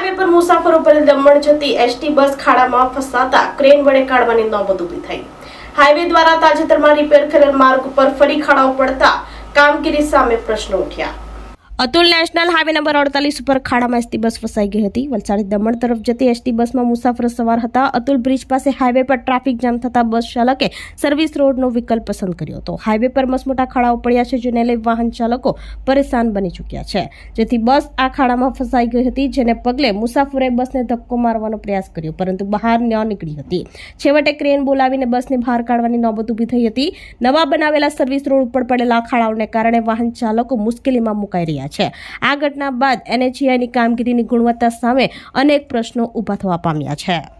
Highway પર મુસાફરો પર દમણ જતી એસટી બસ ખાડામાં ફસાતા ક્રેન વડે કાઢવાની નોબત ઊભી થઈ. હાઈવે દ્વારા તાજેતરમાં રિપેર કરેલ માર્ગ પર ફરી ખાડાઓ પડતા કામગીરી સામે પ્રશ્નો ઉઠ્યા. અતુલ નેશનલ હાઈવે નંબર અડતાલીસ ઉપર ખાડામાં એસટી બસ ફસાઈ ગઈ હતી. વલસાડ દમણ તરફ જતી એસટી બસમાં મુસાફરો સવાર હતા. અતુલ બ્રિજ પાસે હાઈવે પર ટ્રાફિક જામ થતા બસ ચાલકે સર્વિસ રોડનો વિકલ્પ પસંદ કર્યો હતો. હાઈવે પર મસમોટા ખાડાઓ પડ્યા છે, જેને લઈ વાહન ચાલકો પરેશાન બની ચૂક્યા છે. જેથી બસ આ ખાડામાં ફસાઈ ગઈ હતી, જેને પગલે મુસાફરોએ બસને ધક્કો મારવાનો પ્રયાસ કર્યો, પરંતુ બહાર ન નીકળી હતી. છેવટે ક્રેન બોલાવીને બસને બહાર કાઢવાની નોબત ઊભી થઈ હતી. નવા બનાવેલા સર્વિસ રોડ ઉપર પડેલા ખાડાઓને કારણે વાહન ચાલકો મુશ્કેલીમાં મુકાઈ રહ્યા છે. આ ઘટના બાદ એનએચએઆઈની કામગીરીની ગુણવત્તા સામે અનેક પ્રશ્નો ઊભા થવા પામ્યા છે.